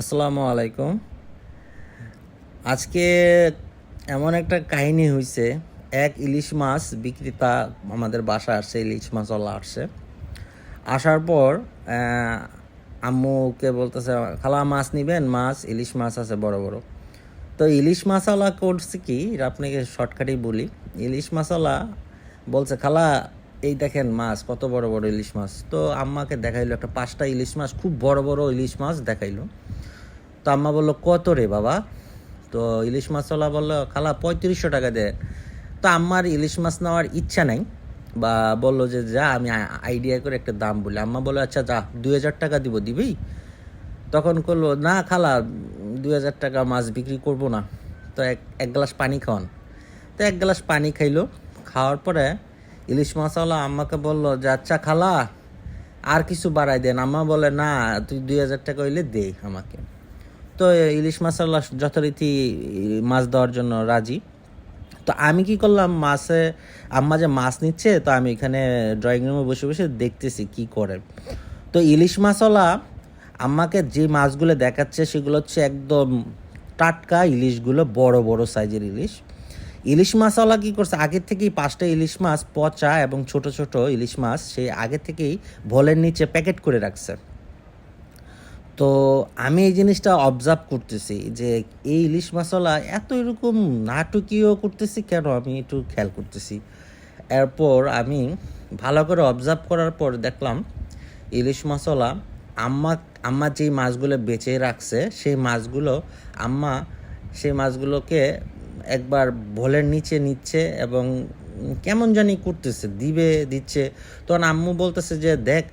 আসসালামু আলাইকুম। আজকে এমন একটা কাহিনী হয়েছে এক ইলিশ মাছ বিক্রেতা আমাদের বাসা আসছে, ইলিশ মাছওয়ালা আসছে। আসার পর আম্মুকে বলতেছে, খালা, মাছ নিবেন? মাছ, ইলিশ মাছ আছে, বড় বড়। তো ইলিশ মাছওয়ালা করছে কি আপনাকে শর্টকাটেই বলি। ইলিশ মাছওয়ালা বলছে, খালা, এই দেখেন মাছ, কত বড় বড় ইলিশ মাছ। তো আম্মাকে দেখাইলো একটা পাঁচটা ইলিশ মাছ, খুব বড় বড় ইলিশ মাছ দেখাইলো। তো আম্মা বলল, কত রে বাবা? তো ইলিশ মাছওয়ালা বলল, খালা, পঁয়ত্রিশশো টাকা দে। তো আম্মার ইলিশ মাছ নেওয়ার ইচ্ছা নাই বা বলল যে, যা, আমি আইডিয়া করে একটা দাম বলি। আম্মা বলল আচ্ছা যা, দুই হাজার টাকা দিব, দিবি? তখন করল, না খালা, দুই হাজার টাকা মাছ বিক্রি করব না। তো এক এক গ্লাস পানি খাওয়ান। তো এক গ্লাস পানি খাইলো, খাওয়ার পরে ইলিশ মাছওয়ালা আম্মাকে বলল যে আচ্ছা খালা, আর কিছু বাড়াই দেন। আম্মা বলে না, তুই দুই হাজার টাকা হইলে দে আমাকে। তো ইলিশ মাছওয়ালা যথারীতি মাছ দেওয়ার জন্য রাজি। তো আমি কি করলাম, মাছে আম্মা যে মাছ নিচ্ছে, তো আমি এখানে ড্রয়িং রুমে বসে বসে দেখতেছি কি করে। তো ইলিশ মাছওয়ালা আম্মাকে যে মাছগুলো দেখাচ্ছে, সেগুলো হচ্ছে একদম টাটকা ইলিশগুলো, বড় বড় সাইজের ইলিশ। ইলিশ মাছওয়ালা কি করছে আগে থেকেই পাঁচটা ইলিশ মাছ, পচা এবং ছোট ছোট ইলিশ মাছ, সে আগে থেকেই ভলের নিচে প্যাকেট করে রাখছে। তো আমি এই জিনিসটা অবজার্ভ করতেছি যে এই ইলিশ মশলা এত এরকম নাটকীয় করতেছি কেন আমি একটু খেয়াল করতেছি। এরপর আমি ভালো করে অবজার্ভ করার পর দেখলাম ইলিশ মশলা আম্মা আম্মা যেই মাছগুলো বেঁচে রাখছে, সেই মাছগুলো আম্মা সেই মাছগুলোকে একবার ভোলের নিচে নিচ্ছে এবং কেমন জানি করতেছে, দিবে, দিচ্ছে। তখন আম্মু বলতেছে যে, দেখ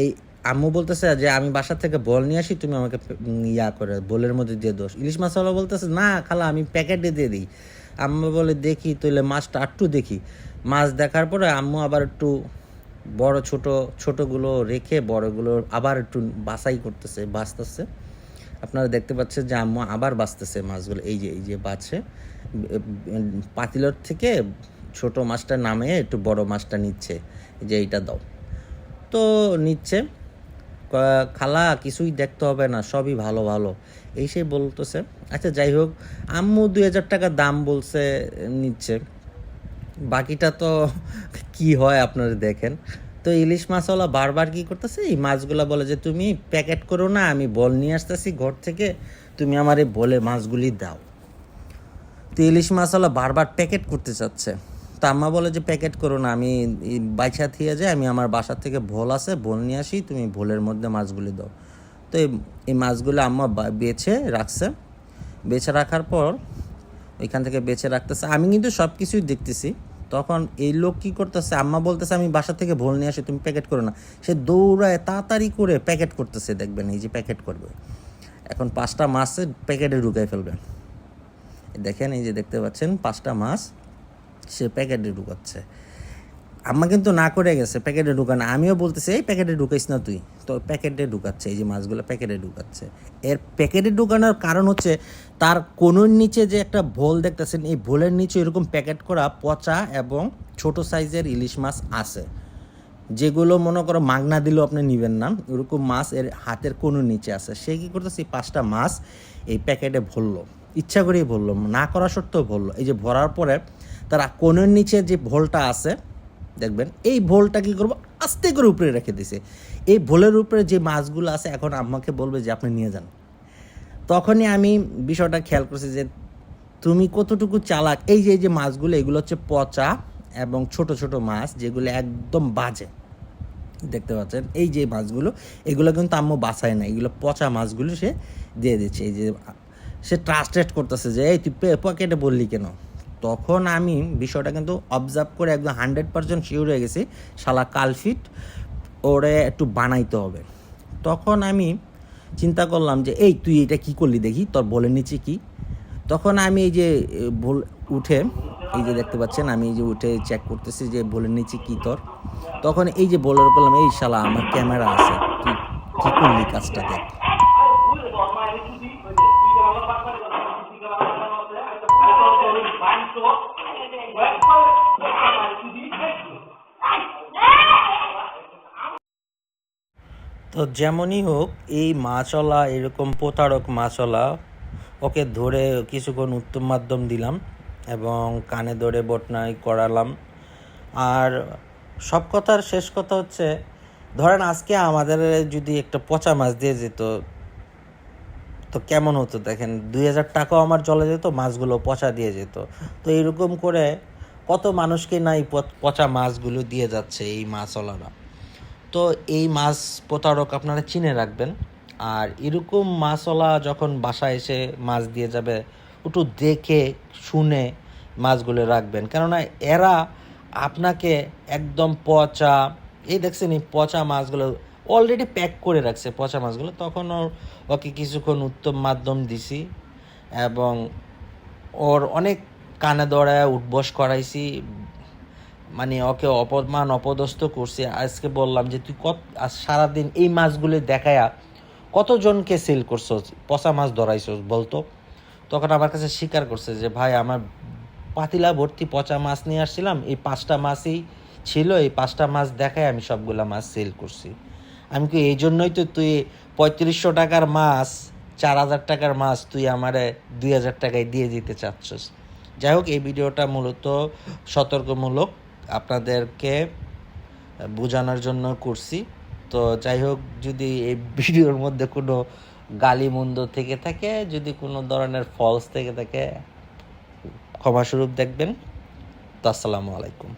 এই আম্মু বলতেছে যে, আমি বাসা থেকে বল নিয়ে আসি, তুমি আমাকে ইয়া করে, বলের মধ্যে দিয়ে দোষ। ইলিশ মাছওয়ালা বলতেছে, না খালা, আমি প্যাকেটে দিয়ে দিই। আম্মু বলে, দেখি তাহলে মাছটা একটু দেখি। মাছ দেখার পরে আম্মু আবার একটু বড়, ছোট, ছোটগুলো রেখে বড়গুলো আবার একটু বাছাই করতেছে বাঁচতেছে আপনারা দেখতে পাচ্ছেন যে আম্মু আবার বাঁচতেছে মাছগুলো, এই যে এই যে বাছে। পাতিলর থেকে ছোট মাছটা নামে একটু বড় মাছটা নিচ্ছে যে এইটা দাও। তো নিচ্ছে। খালা, কিছুই দেখতে হবে না, সবই ভালো ভালো। এই সেই বলতেছে। আচ্ছা যাই হোক, আম্মু দুই হাজার টাকা দাম বলছে, নিচ্ছে। বাকিটা তো কি হয় আপনারা দেখেন। তো ইলিশ মাছওয়ালা বারবার কি করতেছে? এই মাছগুলা বলে যে, তুমি প্যাকেট করো না, আমি বল নিয়ে আসতেছি ঘর থেকে, তুমি আমার এই বলে মাছগুলি দাও। তো ইলিশ মাছওয়ালা বারবার প্যাকেট করতে চাচ্ছে। তো আম্মা বলে যে, প্যাকেট করো না, আমি বাইছা থিয়ে যাই, আমি আমার বাসার থেকে ভোল আছে, ভোল নিয়ে আসি, তুমি ভোলের মধ্যে মাছগুলি দাও। তো এই এই মাছগুলো আম্মা বেছে রাখছে। বেছে রাখার পর ওইখান থেকে বেছে রাখতেছে। আমি কিন্তু সব কিছুই দেখতেছি। তখন এই লোক কি করতেছে? আম্মা বলতেছে, আমি বাসা থেকে ভোল নিয়ে আসি, তুমি প্যাকেট করো না। সে দৌড়ায় তাড়াতাড়ি করে প্যাকেট করতেছে, দেখবেন, এই যে প্যাকেট করবে। এখন পাঁচটা মাছ প্যাকেটে ঢুকাই ফেলবে। দেখেন, এই যে দেখতে পাচ্ছেন, পাঁচটা মাছ সে প্যাকেটে ঢুকাচ্ছে। আম্মা কিন্তু না করে গেছে, প্যাকেটে ঢুকানো আমিও বলতেছি, এই প্যাকেটে ঢুকাইস না তুই। তো প্যাকেটে ঢুকাচ্ছে, এই যে মাছগুলো প্যাকেটে ঢুকাচ্ছে। এর প্যাকেটে ঢুকানোর কারণ হচ্ছে তার কোনোর নিচে যে একটা ভোল দেখতেছেন, এই ভোলের নিচে এরকম প্যাকেট করা পচা এবং ছোট সাইজের ইলিশ মাছ আছে। যেগুলো মনে করো মাগনা দিলেও আপনি নেবেন না ওরকম মাছ এর হাতের কোনো নিচে আছে। সে কী করতেছে পাঁচটা মাছ এই প্যাকেটে ভরলো। ইচ্ছা করেই ভরলো, না করা সত্ত্বেও ভরলো। এই যে ভরার পরে তারা কোনের নিচে যে ভোলটা আছে, দেখবেন, এই ভোলটা কী করব? আস্তে করে উপরে রেখে দিছে। এই ভোলের উপরে যে মাছগুলো আছে, এখন আম্মাকে বলবে যে, আপনি নিয়ে যান। তখনই আমি বিষয়টা খেয়াল করছি যে, তুমি কতটুকু চালাক? এই যে এই যে মাছগুলো, এগুলো হচ্ছে পচা এবং ছোট ছোট মাছ, যেগুলো একদম বাজে। দেখতে পাচ্ছেন? এই যে মাছগুলো, এগুলো কিন্তু আম্মু বাছায় না এগুলো পচা মাছগুলো সে দিয়ে দিচ্ছে। এই যে, সে ট্রাস্টেড করতেছে যে, এই, তুই পকেটে বললি কেন? তখন আমি বিষয়টা কিন্তু অবজার্ভ করে একদম হান্ড্রেড পার্সেন্ট শিওর হয়ে গেছি, শালা কালফিট ওরে একটু বানাইতে হবে। তখন আমি চিন্তা করলাম যে, এই তুই এটা কি করলি দেখি? তোর বলে নিচে কি? তখন আমি এই যে ভুল উঠে, এই যে দেখতে পাচ্ছেন, আমি এই যে উঠে চেক করতেছি যে বলে নিচে কি তোর। তখন এই যে বলার করলাম এই শালা, আমার ক্যামেরা আছে, তুই কি করলি কাজটা দেখ? তো যেমনই হোক, এই মাছওয়ালা, এরকম প্রতারক মাছওয়ালা, ওকে ধরে কিছুক্ষণ উত্তম মাধ্যম দিলাম এবং কানে ধরে বটনাই করালাম। আর সব কথার শেষ কথা হচ্ছে, ধরেন আজকে আমাদের যদি একটা পচা মাছ দিয়ে যেত তো কেমন হতো দেখেন? দুই হাজার টাকাও আমার চলে যেত, মাছগুলো পচা দিয়ে যেত। তো এরকম করে কত মানুষকে না এই পচ- মাছগুলো দিয়ে যাচ্ছে এই মাছওয়ালারা। তো এই মাছ প্রতারক আপনারা চিনে রাখবেন। আর এরকম মাছওয়ালা যখন বাসায় এসে মাছ দিয়ে যাবে, একটু দেখে, শুনে মাছগুলো রাখবেন। কেননা এরা আপনাকে একদম পচা, এই দেখছেন এই পচা মাছগুলো অলরেডি প্যাক করে রাখছে পচা মাছগুলো। তখন ওর ওকে কিছুক্ষণ উত্তম মাধ্যম দিছি এবং ওর অনেক কানে দড়ায় উঠবস করাইছি। মানে ওকে অপমান, অপদস্থ করছি। আজকে বললাম যে, তুই কত সারাদিন এই মাছগুলো দেখায়া কতজনকে সেল করছ পচা মাছ ধরাইছস বলতো? তখন আমার কাছে স্বীকার করছে যে, ভাই, আমার পাতিলা ভর্তি পচা মাছ নিয়ে আসছিলাম। এই পাঁচটা মাছই ছিল। এই পাঁচটা মাছ দেখায় আমি সবগুলা মাছ সেল করছি। আমি কি এই জন্যই তো তুই পঁয়ত্রিশশো টাকার মাছ, চার হাজার টাকার মাছ তুই আমারে দুই হাজার টাকায় দিয়ে দিতে চাচ্ছস। যাই হোক, এই ভিডিওটা মূলত সতর্কমূলক আপনাদেরকে বোঝানোর জন্য করছি। তো যাই হোক, যদি এই ভিডিওর মধ্যে কোনো গালি মন্দ থেকে থাকে, যদি কোনো ধরনের ফলস থেকে থাকে, ক্ষমাস্বরূপ দেখবেন। তো আসসালামু আলাইকুম।